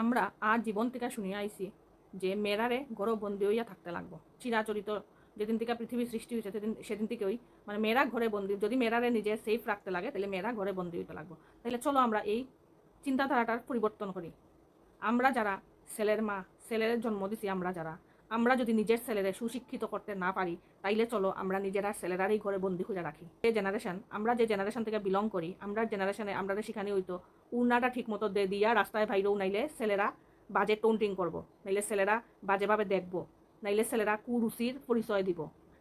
আমরা আর জীবন থেকে শুনিয়া আইছি যে মেরারে গড় বন্দি হইয়া থাকতে লাগবো। চিরাচরিত যেদিন থেকে পৃথিবী সৃষ্টি হয়েছে সেদিন সেদিন থেকেই মানে মেয়েরা ঘরে বন্দি, যদি মেয়েরারে নিজে সেফ রাখতে লাগে, তাহলে মেয়েরা ঘরে বন্দি হইতে লাগবো। তাহলে চলো আমরা এই চিন্তাধারাটার পরিবর্তন করি। আমরা যারা ছেলের মা, ছেলের জন্ম দিছি আমরা যারা আমরা যদি নিজের ছেলেরে সুশিক্ষিত করতে না পারি, তাইলে চলো আমরা নিজেরা ছেলেরারই ঘরে বন্দি খুঁজে রাখি। যে জেনারেশন আমরা যে জেনারেশন থেকে বিলং করি, আমরা জেনারেশনে আমরা সেখানে হইতো উন্নাটা ঠিক মতো দিয়ে দিয়া রাস্তায় ভাইরেও নাইলে ছেলেরা বাজে টোন্টিং করব, নাইলে ছেলেরা বাজেভাবে দেখব, নাইলে ছেলেরা কুরুচির পরিচয় দিব।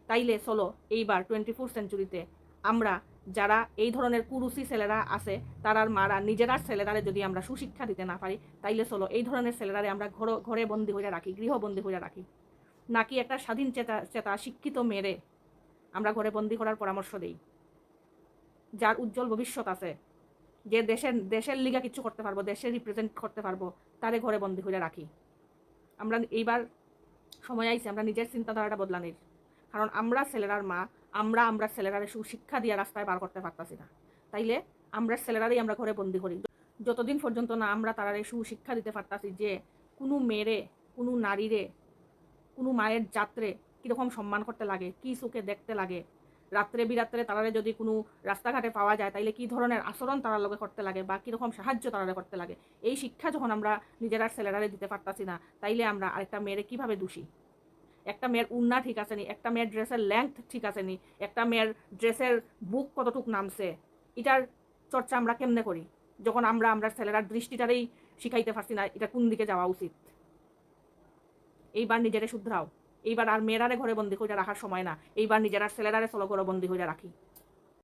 তাইলে চলো এইবার টোয়েন্টি ফোর সেঞ্চুরিতে আমরা যারা এই ধরনের কুরুচি ছেলেরা আছে তারার মারা নিজেরার ছেলেরারে যদি আমরা সুশিক্ষা দিতে না পারি, তাইলে চলো এই ধরনের ছেলেরারে আমরা ঘর, ঘরে বন্দি হয়ে রাখি, গৃহবন্দী হয়ে রাখি। নাকি একটা স্বাধীন চেতা চেতা শিক্ষিত মেয়েরে আমরা ঘরে বন্দি করার পরামর্শ দিই। যার উজ্জ্বল ভবিষ্যৎ আছে। যে দেশের দেশের লিগা কিছু করতে পারব, দেশের রিপ্রেজেন্ট করতে পারব, তারে ঘরে বন্দি করে রাখি। আমরা এইবার সময় আইছে, আমরা নিজের চিন্তাধারাটা বদলানির। কারণ আমরা ছেলেরার মা, আমরা আমরা ছেলেরারে সুশিক্ষা দিয়ে রাস্তায় বার করতে পারতাছি না। তাইলে আমরা ছেলেরারই আমরা ঘরে বন্দি করি। যতদিন পর্যন্ত না আমরা তারারে সুশিক্ষা দিতে পারতাছি যে কোনো মেয়েরে, কোনো নারীরে কোনো মায়ের যাত্রে কীরকম সম্মান করতে লাগে, কী সুখে দেখতে লাগে? রাত্রে বিরাত্রে তারারে যদি কোনো রাস্তাঘাটে পাওয়া যায়, তাইলে কী ধরনের আচরণ তারার লগে করতে লাগে বা কীরকম সাহায্য তারারে করতে লাগে? এই শিক্ষা যখন আমরা নিজেরা ছেলেরারে দিতে পারতাছি না, তাইলে আমরা আরেকটা মেয়েরে কীভাবে দোষী? একটা মেয়ের উন্না ঠিক আছে নি, একটা মেয়ের ড্রেসের লেংথ ঠিক আছে নি, একটা মেয়ের ড্রেসের বুক কতটুক নামছে, এটার চর্চা আমরা কেমনে করি? যখন আমরা আমরা ছেলেরার দৃষ্টিটারেই শিখাইতে পারছি না, এটা কোন দিকে যাওয়া উচিত? এইবার নিজেরে শুধরাও। এইবার আর মেয়েরারে ঘরে বন্দি হইয়া রাখার সময় না। এইবার নিজেরা ছেলেরারে চলো ঘরে বন্দি হইয়া রাখি।